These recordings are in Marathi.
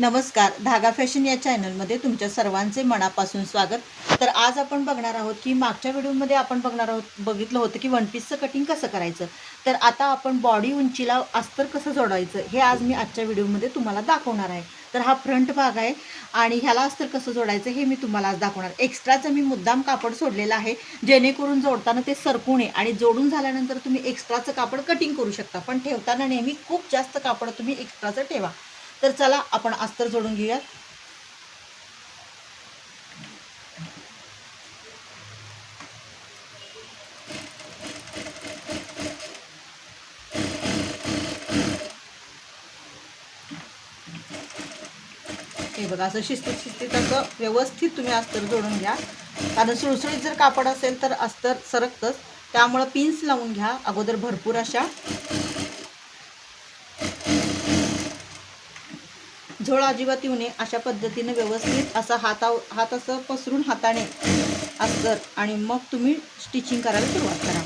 नमस्कार. धागा फॅशन या चॅनलमध्ये तुमच्या सर्वांचे मनापासून स्वागत. तर आज आपण बघणार आहोत की मागच्या व्हिडिओमध्ये आपण बघणार आहोत बघितलं होतं की वन पीसचं कटिंग कसं करायचं. तर आता आपण बॉडी उंचीला अस्तर कसं जोडायचं हे आज मी आजच्या व्हिडिओमध्ये तुम्हाला दाखवणार आहे. तर हा फ्रंट भाग आहे आणि ह्याला अस्तर कसं जोडायचं हे मी तुम्हाला आज दाखवणार. एक्स्ट्राचं मी मुद्दाम कापड सोडलेलं आहे जेणेकरून जोडताना ते सरकू नये आणि जोडून झाल्यानंतर तुम्ही एक्स्ट्राचं कापड कटिंग करू शकता. पण ठेवताना नेहमी खूप जास्त कापड तुम्ही एक्स्ट्राचं ठेवा. तर चला आपण अस्तर जोडून घेऊयात. हे बघा असं शिस्तीत शिस्तीत असं व्यवस्थित तुम्ही अस्तर जोडून घ्या. कारण सुळसुळीत जर कापड असेल तर अस्तर सरकतंच. त्यामुळं पिन्स लावून घ्या अगोदर भरपूर अशा. झोळ अजिबात येऊ नये अशा पद्धतीने व्यवस्थित असं हाता हात असं पसरून हाताने अस्तर आणि मग तुम्ही स्टिचिंग करायला सुरुवात करा.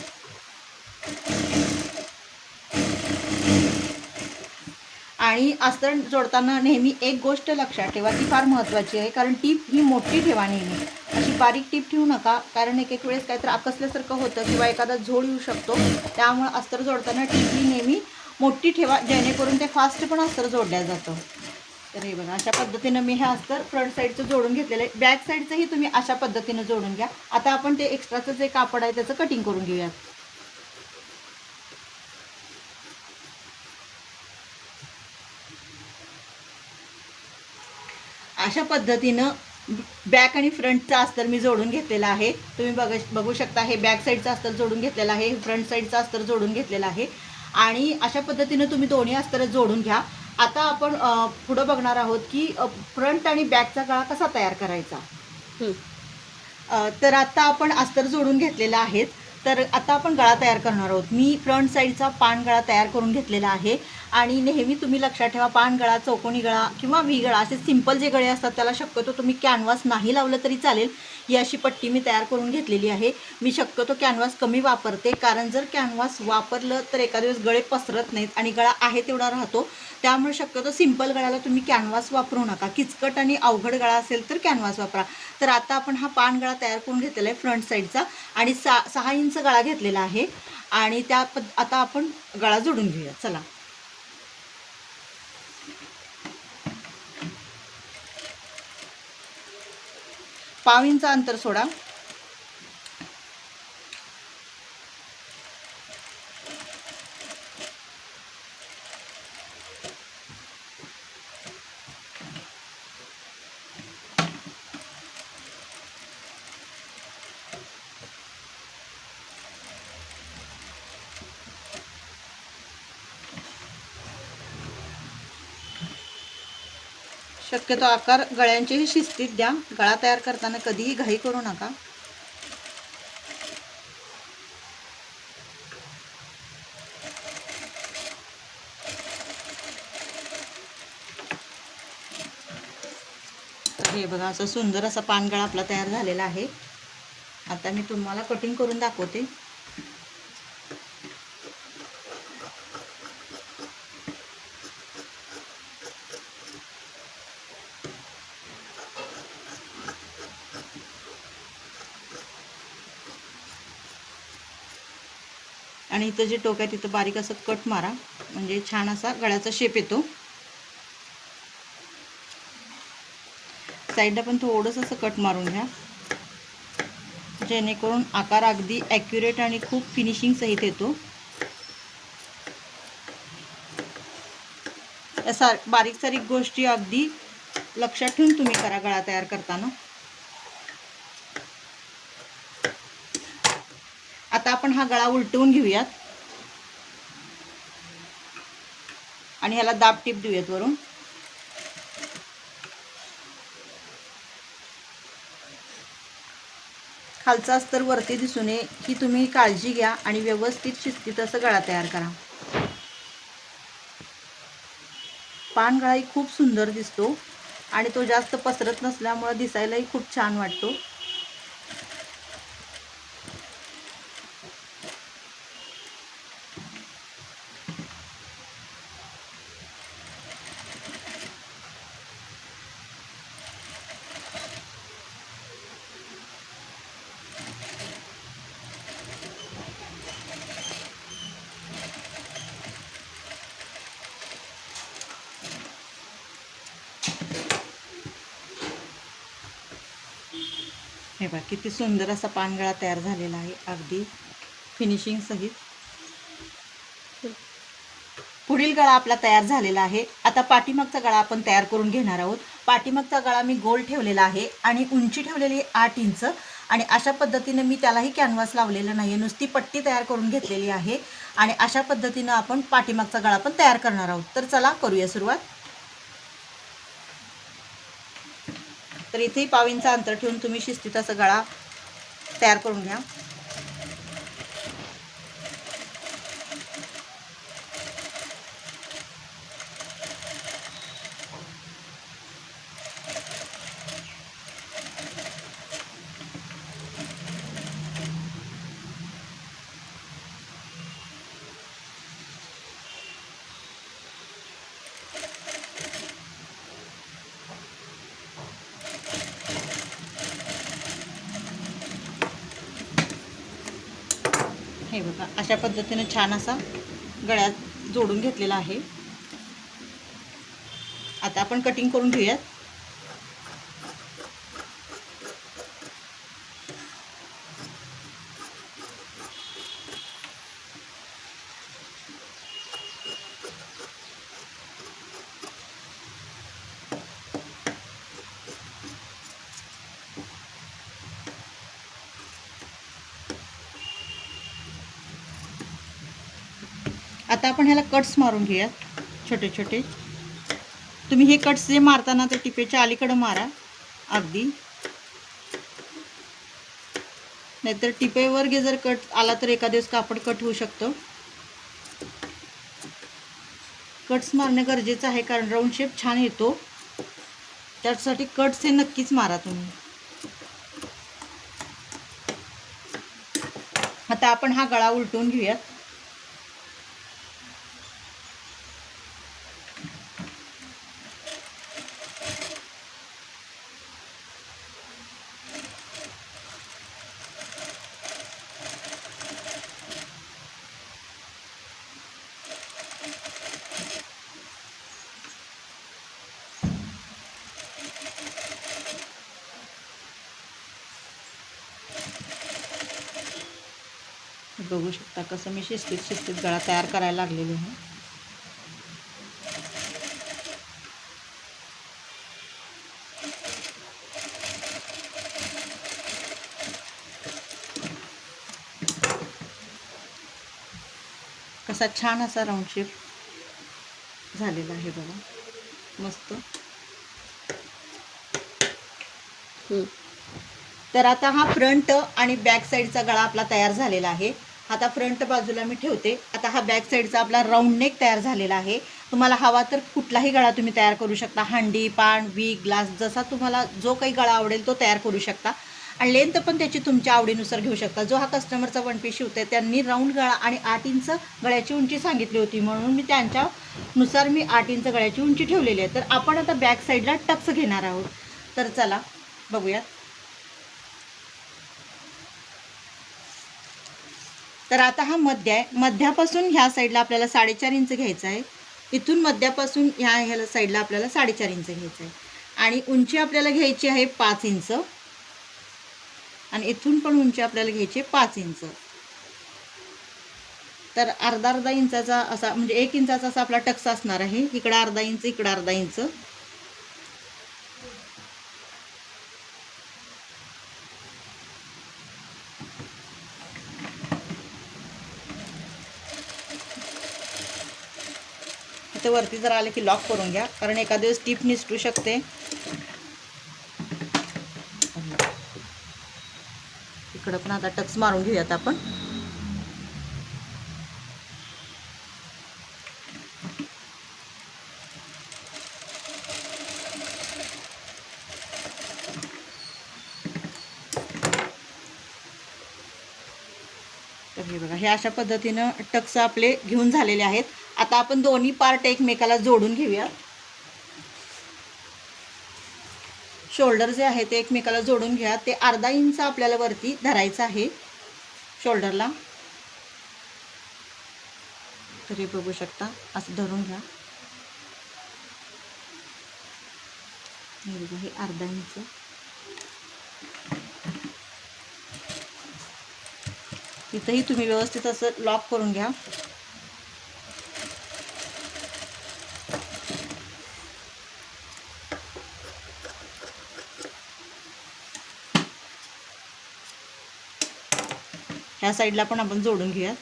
आणि अस्तर जोडताना नेहमी एक गोष्ट लक्षात ठेवा ती फार महत्त्वाची आहे कारण टीप ही मोठी ठेवा नेहमी. अशी बारीक टीप ठेवू नका कारण एक एक वेळेस काहीतरी आकसल्यासारखं होतं किंवा एखादा झोड येऊ शकतो. त्यामुळं अस्तर जोडताना टीप ही नेहमी मोठी ठेवा जेणेकरून ते फास्ट पण अस्तर जोडल्या जातं. तर हे बघा अशा पद्धतीनं मी हे अस्तर फ्रंट साईडचं जोडून घेतलेलं आहे. बॅक साईडचंही तुम्ही अशा पद्धतीनं जोडून घ्या. आता आपण ते एक्स्ट्राचं जे कापड आहे त्याचं कटिंग करून घेऊयात. अशा पद्धतीनं बॅक आणि फ्रंटचा अस्तर मी जोडून घेतलेला आहे. तुम्ही बघ बघू शकता हे बॅक साईडचं अस्तर जोडून घेतलेलं आहे फ्रंट साईडचं अस्तर जोडून घेतलेलं आहे. आणि अशा पद्धतीनं तुम्ही दोन्ही अस्तर जोडून घ्या. आता आपण पुढं बघणार आहोत की फ्रंट आणि बॅकचा गळा कसा तयार करायचा? तर आता आपण अस्तर जोडून घेतलेला आहे तर आता आपण गळा तयार करणार आहोत. मी फ्रंट साईडचा पान गळा तयार करून घेतलेला आहे. आणि नेहमी तुम्ही लक्षात ठेवा पान गळा चौकोनी गळा किंवा व्ही गळा असे सिंपल जे गळे असतात त्याला शक्यतो तुम्ही कॅनव्हास नाही लावलं तरी चालेल. ही अशी पट्टी मी तयार करून घेतलेली आहे. मी शक्यतो कॅनव्हास कमी वापरते कारण जर कॅनव्हास वापरलं तर एका दिवस गळे पसरत नाहीत आणि गळा आहे तेवढा राहतो. त्यामुळे शक्यतो सिंपल गळ्याला तुम्ही कॅनव्हास वापरू नका. किचकट आणि अवघड गळा असेल तर कॅनव्हास वापरा. तर आता आपण हा पान गळा तयार करून घेतलेला आहे फ्रंट साईडचा आणि सा सहा इंच गळा घेतलेला आहे. आणि त्या आता आपण गळा जोडून घेऊया. चला. पाव इंच अंतर सोडा. शक्यतो आकार गळ्यांचेही शिस्तीत द्या. गळा तयार करताना कधीही घाई करू नका. हे बघा असं सुंदर असा पानगळा आपला तयार झालेला आहे. आता मी तुम्हाला कटिंग करून दाखवते. आणि इथं जे टोक आहे तिथं बारीक असं कट मारा. म्हणजे छान असा गळ्याचा शेप येतो. साईडला पण थोडंसं असं कट मारून घ्या. जेणेकरून आकार अगदी ॲक्युरेट आणि खूप फिनिशिंग सहित येतो. या सार बारीक सारीक गोष्टी अगदी लक्षात ठेवून तुम्ही करा गळा तयार करताना आता आपण हा गळा उलटवून घेऊयात. आणि ह्याला दाब टीप देऊयात वरून. खालचा अस्तर वरती दिसू नये ही तुम्ही काळजी घ्या आणि व्यवस्थित शिस्तीत असं गळा तयार करा. पान गळाही खूप सुंदर दिसतो आणि तो जास्त पसरत नसल्यामुळं दिसायलाही खूप छान वाटतो. हे बघा किती सुंदर असा पानगळा तयार झालेला आहे अगदी फिनिशिंग सहित. पुढील गळा आपला तयार झालेला आहे. आता पाठीमागचा गळा आपण तयार करून घेणार आहोत. पाठीमागचा गळा मी गोल ठेवलेला आहे आणि उंची ठेवलेली आहे आठ इंच. आणि अशा पद्धतीने मी त्यालाही कॅनव्हास लावलेला नाही आहे नुसती पट्टी तयार करून घेतलेली आहे. आणि अशा पद्धतीनं आपण पाठीमागचा गळा पण तयार करणार आहोत. तर चला करूया सुरुवात. तर इथेही पाव इंच अंतर ठेवून तुम्ही शिस्तीत असं गळा तयार करून घ्या. हे बघा अशा पद्धतीनं छान असा गळ्यात जोडून घेतलेला आहे. आता आपण कटिंग करून घेऊयात. आता आपण ह्याला कट्स मारून घेऊयात छोटे छोटे. तुम्ही हे कट्स जे मारताना ते टिपेच्या अलीकडं मारा अगदी. नाहीतर टिपेवर गे जर कट आला तर एका दिवस कापड कट होऊ शकतो. कट्स मारणे गरजेचं आहे कारण राऊंड शेप छान येतो. त्यासाठी कट्स हे नक्कीच मारा तुम्ही. आता आपण हा गळा उलटून घेऊयात. बघू शकता कसं मी शिस्तीत शिस्तीत गळा तयार करायला लागलेली आहे. कसा छान असा राऊंड शेप झालेला आहे बघा. मस्त. तर आता हा फ्रंट आणि बॅक साईडचा गळा आपला तयार झालेला आहे. आता फ्रंट बाजूला मी ठेवते. आता हा बॅक साईडचा आपला राऊंड नेक तयार झालेला आहे. तुम्हाला हवा तर कुठलाही गळा तुम्ही तयार करू शकता. हांडी पान वी ग्लास जसा तुम्हाला जो काही गळा आवडेल तो तयार करू शकता. आणि लेंथ पण त्याची तुमच्या आवडीनुसार घेऊ शकता. जो हा कस्टमरचा वन पीस आहे त्यांनी राऊंड गळा आणि आठ इंच गळ्याची उंची सांगितली होती. म्हणून मी त्यांच्यानुसार मी आठ इंच गळ्याची उंची ठेवलेली आहे. तर आपण आता बॅक साईडला टक्स घेणार आहोत. तर चला बघूयात. तर आता हा मध्य आहे. मध्यापासून ह्या साईडला आपल्याला साडेचार इंच घ्यायचं आहे. इथून मध्यापासून ह्या ह्याला साईडला आपल्याला साडेचार इंच घ्यायचं आहे. आणि उंची आपल्याला घ्यायची आहे पाच इंच. आणि इथून पण उंची आपल्याला घ्यायची आहे पाच इंच. तर अर्धा अर्धा इंचाचा असा म्हणजे एक इंचाचा असा आपला टक्स असणार आहे. इकडं अर्धा इंच इकडं अर्धा इंच. इथे वरती जर आले की लॉक करून घ्या. कारण एका दिवस टीप निसटू शकते. इकडं पण आता टक्स मारून घेऊयात आपण. हे बघा हे अशा पद्धतीनं टक्स आपले घेऊन झालेले आहेत. आता आपण दोन्ही पार्ट एकमेकाला जोडून घेऊया. शोल्डर जे आहे ते एकमेकाला जोडून घ्या. ते अर्धा इंच आपल्याला वरती धरायचं आहे. शोल्डरला तरी बघू शकता. असं धरून घ्या. हे हे अर्धा इंच इथंही तुम्ही व्यवस्थित असं लॉक करून घ्या. या साईडला पण आपण जोडून घेऊयात.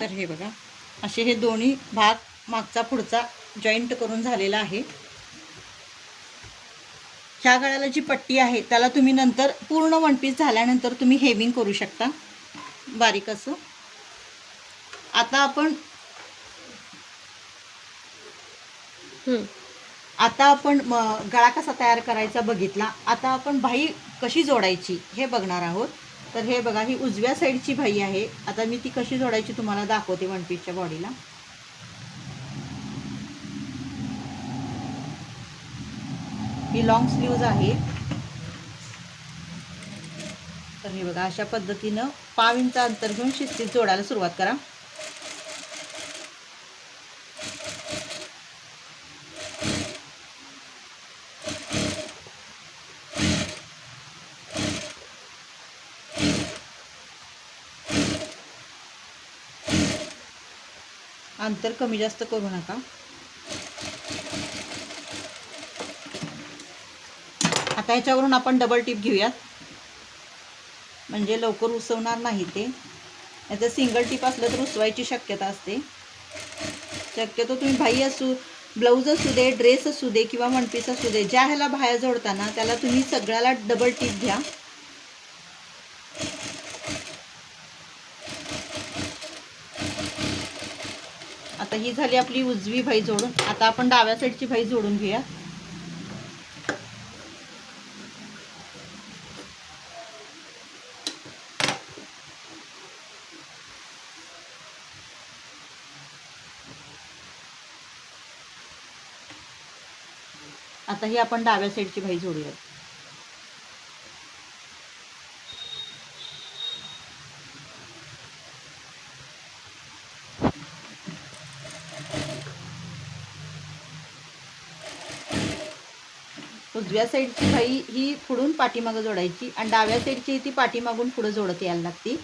तर हे बघा. असे हे दोन्ही भाग मागचा पुढचा जॉईंट करून झालेला आहे. ह्या गळ्याला जी पट्टी आहे त्याला तुम्ही नंतर पूर्ण वन पीस झाल्यानंतर तुम्ही हेविंग करू शकता. बारीक असं. आता आपण. आता आपण गळा कसा तयार करायचा बघितला. आता आपण भाई कशी जोडायची हे बघणार आहोत. तर हे बघा ही उजव्या साईडची भाई आहे. आता मी ती कशी जोडायची तुम्हाला दाखवते वन पीसच्या बॉडीला ही लॉंग स्लीव्ज आहे. तर हे बघा अशा पद्धतीनं पाव इंच अंतर घेऊन शिस्तीत जोडायला सुरुवात करा. अंतर कमी जास्त करू नका. आता ह्याच्यावरून आपण डबल टिप घेऊयात. म्हणजे लवकर उसवणार नाही ते. याचं सिंगल टिप असलं तर उसवायची शक्यता असते. शक्यतो तुम्ही भाई असू ब्लाऊज असू दे ड्रेस असू दे किंवा वनपीस असू दे ज्या ह्याला बाहेर जोडताना त्याला तुम्ही सगळ्याला डबल टिप घ्या. आता ही झाली आपली उजवी भाई जोडून. आता आपण डाव्या साईडची भाई जोडून घेऊया. आता ही आपण डाव्या साईडची भाई जोडूया उजव्या साईडची बाई ही पुढून पाठीमागं जोडायची आणि डाव्या साईडची ती पाठीमागून पुढं जोडत यायला लागती.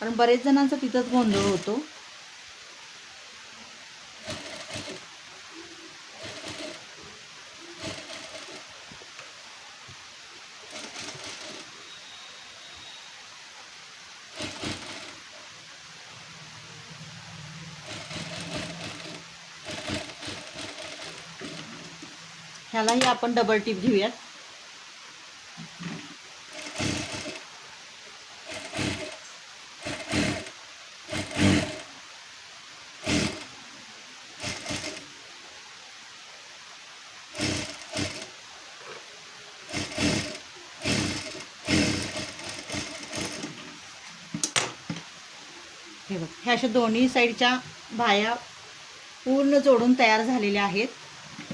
कारण बरेच जणांचा तिथंच गोंधळ होतो. ह्यालाही आपण डबल टिप घेऊयात. हे बघ ह्या अशा दोन्ही साईडच्या भाया पूर्ण जोडून तयार झालेल्या आहेत.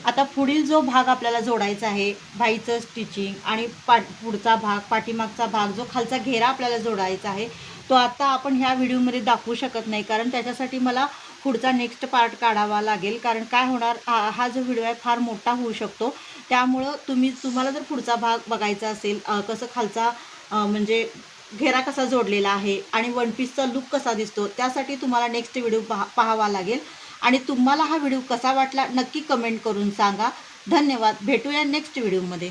आता पुढील जो भाग आपल्याला जोडायचा आहे भाईचं स्टिचिंग आणि पा पुढचा भाग पाठीमागचा भाग जो खालचा घेरा आपल्याला जोडायचा आहे तो आता आपण ह्या व्हिडिओमध्ये दाखवू शकत नाही कारण त्याच्यासाठी मला पुढचा नेक्स्ट पार्ट काढावा लागेल. कारण काय होणार हा हा जो व्हिडिओ आहे फार मोठा होऊ शकतो. त्यामुळं तुम्ही तुम्हाला जर पुढचा भाग बघायचा असेल कसं खालचा म्हणजे घेरा कसा जोडलेला आहे आणि वन पीसचा लुक कसा दिसतो त्यासाठी तुम्हाला नेक्स्ट व्हिडिओ पहा पाहावा लागेल. आणि तुम्हाला हा व्हिडिओ कसा वाटला नक्की कमेंट करून सांगा. धन्यवाद. भेटूया नेक्स्ट व्हिडिओमध्ये